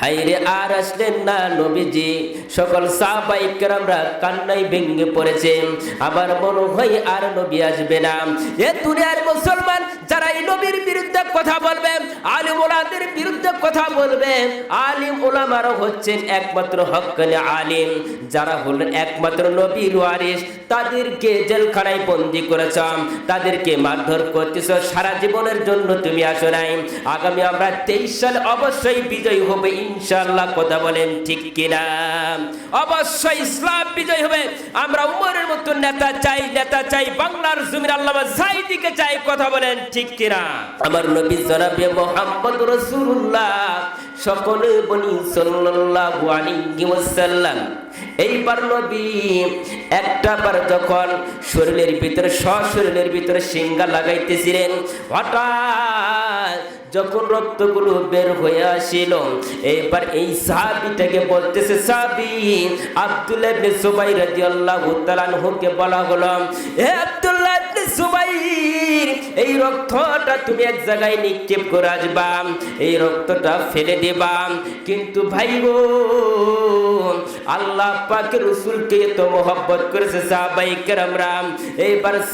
হাইরে আর আসলেন না নবীজি। সকল সাহাবাই কেরামরা কান্নাই ভেঙে পড়েছে। আমার মনে হয় আর নবী আসবে না। এ দুনিয়ার মুসলমান যারা এই নবীর বিরুদ্ধে কথা বলবে, আলিম ওলাদের বিরুদ্ধে কথা বলবে, আলিম ওলামারও হচ্ছেন একমাত্র হকানি আলিম। যারা হলেন একমাত্র নবীর ওয়ারিস তাদেরকে জেলখানায় বন্দি করেছ, তাদেরকে মারধর করতেছ, সারা জীবনের জন্য তুমি আসো নাই। আগামী আমরা তেইশ সাল অবশ্যই বিজয়ী হবে ইনশাল্লাহ কথা বলেন ঠিক কিনা? অবশ্যই ইসলাম বিজয় হবে। আমরা উমরের মতো নেতা চাই নেতা চাই, বাংলার জমির আল্লাহ সাইদিকে চাই, কথা বলেন ঠিক কিনা? আমার নবী জনাবে মোহাম্মদ রসুল্লাহ সকলে বলি সাল্লাল্লাহু আলাইহি ওয়াসাল্লাম। এইবার নবী একটা বার যখন শরীরের ভিতরে, সশরীরের ভিতরে সিঙ্গা লাগাইতেছিলেন, হঠাৎ যখন রক্তগুলো বের হয়ে আসিল, এবার এই সাহাবিটাকে বলতেছে, সাহাবি, আব্দুল্লাহ সুবাইর রাদিয়াল্লাহু তাআলা আনহুকে বলা হলো, হে আব্দুল্লাহ এই রক্তটা তুমি এক জায়গায় নিক্ষেপ এই রক্তটা ফেলে দেবা। কিন্তু ভাই গো, আল্লাহ পাকের রসুলকে মোহব্বত করেছে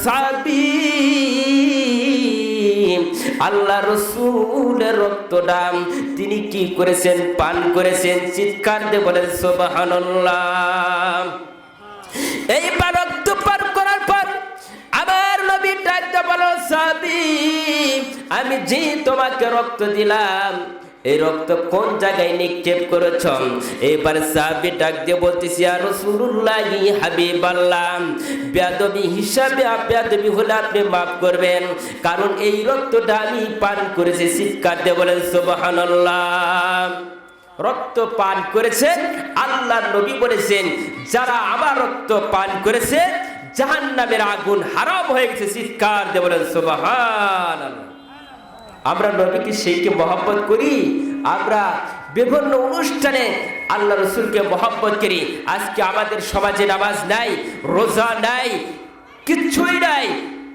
সাবি আল্লাহ রসুলের রক্তদাম তিনি কি করেছেন, পান করেছেন, চিৎকার দিয়ে বলেন সোবাহান্লাহ এইবার রক্ত পর ডাকতে বলো সাবি আমি যে তোমাকে রক্ত দিলাম, এই রক্ত কোন জায়গায় নিক্ষেপ করেছ? এবার সাহাবি ডাক দিয়ে বলতেছি আর রসুল্লাহি হাবিবাল্লাহ, বেয়াদবি হিসাবে বেয়াদবি হলে আপনি মাফ করবেন। কারণ এই রক্তটা আমি পান করেছি। চিৎকার দিয়ে বলেন, সুবহানাল্লাহ। রক্ত পান করেছেন আল্লাহ নবী বলেছেন, যারা আমার রক্ত পান করেছে জাহান নামের আগুন হারাম হয়ে গেছে, চিৎকার দিয়ে বলেন সুবহান আমরা নবীকে সেইকে মহব্বত করি, আমরা বিভিন্ন অনুষ্ঠানে আল্লাহ রসুলকে মহব্বত করি। আজকে আমাদের সমাজে নামাজ নাই, রোজা নাই কিচ্ছুই নাই।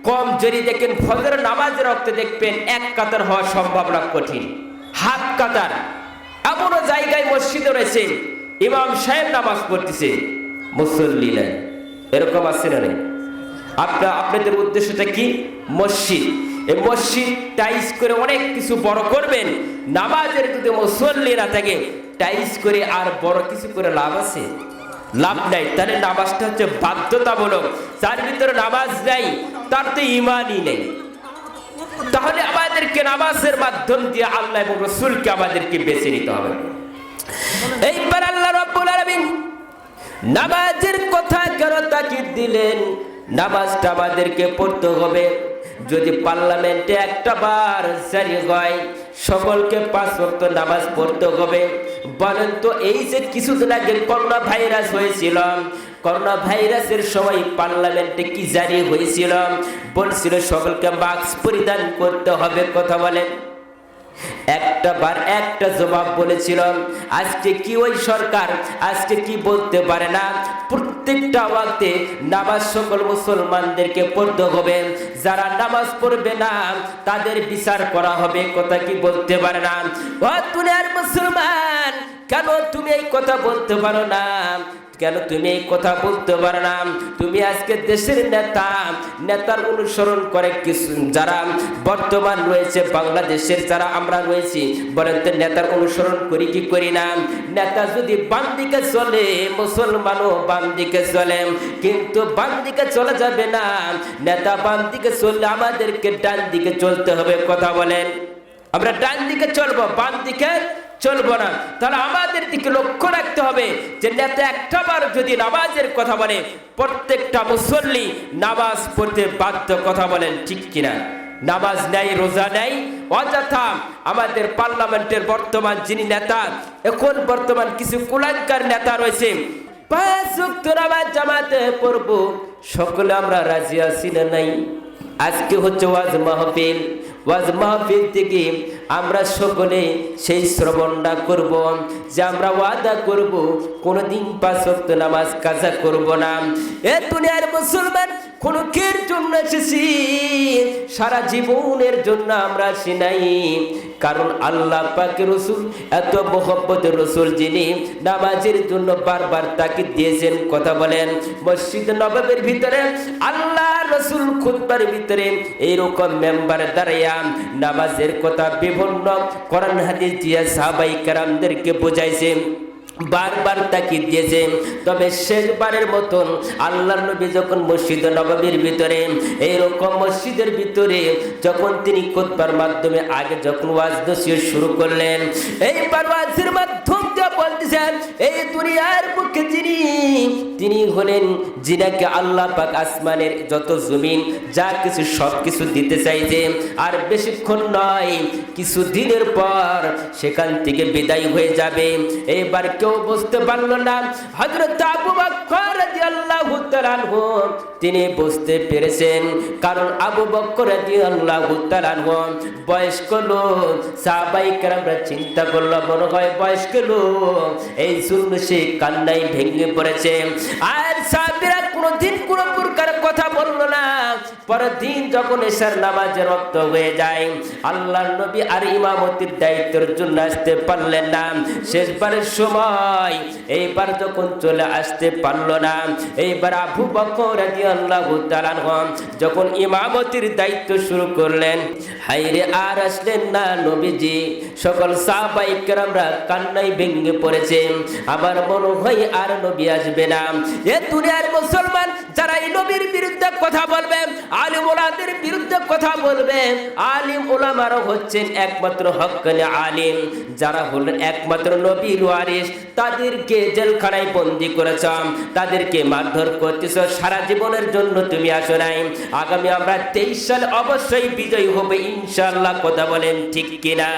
কম যদি দেখেন ফজর নামাজের রক্তে দেখবেন এক কাতার হওয়া সম্ভাবনা কঠিন। হাত কাতার। এমনও জায়গায় মসজিদে রয়েছে ইমাম সাহেব নামাজ পড়তেছে, মুসল্লি নাই। এরকম আছে না আপনার, আপনাদের উদ্দেশ্যটা কি? মসজিদ। এই মসজিদ টাইস করে অনেক কিছু বড় করবেন, নামাজের যদি থাকে টাইস করে আর বড় কিছু করে লাভ আছে? লাভ নাই। তাহলে নামাজটা হচ্ছে বাধ্যতামূলক। যার ভিতরে নামাজ নাই, তার তো ইমানই নেই। তাহলে আমাদেরকে নামাজের মাধ্যম দিয়ে আল্লাহ এবং রসুলকে আমাদেরকে বেছে নিতে হবে। এইবার আল্লাহ রব্বুল আলামিন নামাজের কথা কেন তাকিদ দিলেন? নামাজটা আমাদেরকে পড়তে হবে। যদি পার্লামেন্টে একটা বার জারি হয়, সকলকে পাঁচ ওয়াক্ত নামাজ পড়তে হবে। বলেন তো, এই যে কিছুদিন আগে করোনা ভাইরাস হয়েছিল করোনা ভাইরাসের সময় পার্লামেন্টে কি জারি হয়েছিল? বলছিল, সকলকে মাস্ক পরিধান করতে হবে, কথা বলেন। একটা বার একটা জবাব বলেছিলাম, আজকে কি ওই সরকার আজকে কি বলতে পারে না? প্রত্যেকটা ওয়াক্তে নামাজ সকল মুসলমানদেরকে পড়তে হবে। যারা নামাজ পড়বে না, তাদের বিচার করা হবে, কথা কি বলতে পারে না? ও দুনিয়ার মুসলমান, কেন তুমি এই কথা বলতে পারো না? কেন তুমি এই কথা বলতে পারো না? তুমি আজকে দেশের নেতা, নেতার অনুসরণ করে কিছু যারা বর্তমান রয়েছে, বাংলাদেশের যারা আমরা রয়েছি বলেন তো নেতার অনুসরণ করি কি করি না? নেতা যদি বাম দিকে চলে মুসলমানও বাম দিকে চলে, কিন্তু বাম দিকে চলে যাবে না। নেতা বাম দিকে চললে আমাদেরকে ডান দিকে চলতে হবে, কথা বলেন। আমরা ডান দিকে চলবো, বাম দিকে চলবো না। তাহলে আমাদের দিকে লক্ষ্য রাখতে হবে যে নেতা একটা বার যদি নামাজের কথা বলে, প্রত্যেকটা মুসল্লি নামাজ পড়তে বাধ্য, কথা বলেন ঠিক কিনা? নামাজ নেই রোজা নেই অযথা আমাদের পার্লামেন্টের বর্তমান যিনি নেতা, এখন বর্তমান কিছু কুলাঙ্কার নেতা রয়েছে। পাঁচ নামাজ নামাজ কাজা করব না। এ দুনিয়ার মুসলমান, কোন কের জন্য এসেছি। সারা জীবনের জন্য আমরা আসি নাই কারণ আল্লাহ পাকে রসুল, এত মোহব্বতের রসুল যিনি নামাজের জন্য বারবার তাকে দিয়েছেন, কথা বলেন, মসজিদ নবাবের ভিতরে, আল্লাহ রসুল খুতবার ভিতরে এইরকম মেম্বার দাঁড়াইয়া নামাজের কথা বিভিন্ন কোরআন হাদিস দিয়া সাহাবাই কারামদেরকে বোঝাইছে। বারবার তাকি দিয়েছে। তবে শেষবারের মতন আল্লাহর নবী যখন মসজিদ নবাবীর ভিতরে এইরকম মসজিদের ভিতরে যখন তিনি কোতবার মাধ্যমে আগে যখন ওয়াজ শুরু করলেন এই ওয়াজের মাধ্যম দিয়ে বলতেছেন, এই দুনিয়ার বুকে যিনি তিনি হলেন যিনাকে আল্লাহ পাক আসমানের যত জমিন, যা কিছু সব কিছু দিতে চাইছে। আর বেশিক্ষণ নয়, কিছু দিনের পর সেখান থেকে বিদায় হয়ে যাবে। এবার কেউ বুঝতে পারল না, হযরত আবু বকর রাদিয়াল্লাহু তাআলা আনহু, তিনি বুঝতে পেরেছেন, কারণ আবু বকর রাদিয়াল্লাহু তাআলা আনহু বয়স্ক লোক, সাহাবাই কেরামরা চিন্তা করল, মনে হয় বয়স্ক লোক, এই জন্য সে কান্নাই ভেঙে পড়েছে। আর সাহাবিরা কোনোদিন কোনো পরের দিন যখন এসার নামাজে রক্ত হয়ে যায়, আল্লাহর নবী আর ইমামতির দায়িত্বের জন্য আসতে পারলেন না। শেষবারের সময় এইবার যখন চলে আসতে পারল না, এইবার আবু বকর যখন ইমামতির দায়িত্ব শুরু করলেন হাইরে আর আসলেন না নবীজি। সকল সাহাবাই কেরামরা কান্নাই ভেঙে পড়েছে। আবার মনে হয় আর নবী আসবে না। এ দুনিয়ার মুসলমান যারা এই নবীর বিরুদ্ধে কথা বলবে আলিম ওলাদের বিরুদ্ধে কথা বলবে। আলিম ওলামারও হচ্ছেন একমাত্র হকানি আলিম। যারা হলেন একমাত্র নবীর ওয়ারিস তাদেরকে জেলখানায় বন্দি করেছ। তাদেরকে মারধর করতেছ। সারা জীবনের জন্য তুমি আসো নাই। আগামী আমরা তেইশ সালে অবশ্যই বিজয়ী হবে। ইনশাল্লাহ কথা বলেন ঠিক কিনা?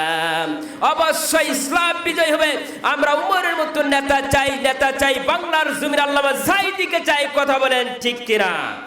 অবশ্যই ইসলাম বিজয় হবে। আমরা উমরের মতো নেতা চাই নেতা চাই। বাংলার জমির আল্লাহ সাইদিকে চাই। কথা বলেন ঠিক কিনা?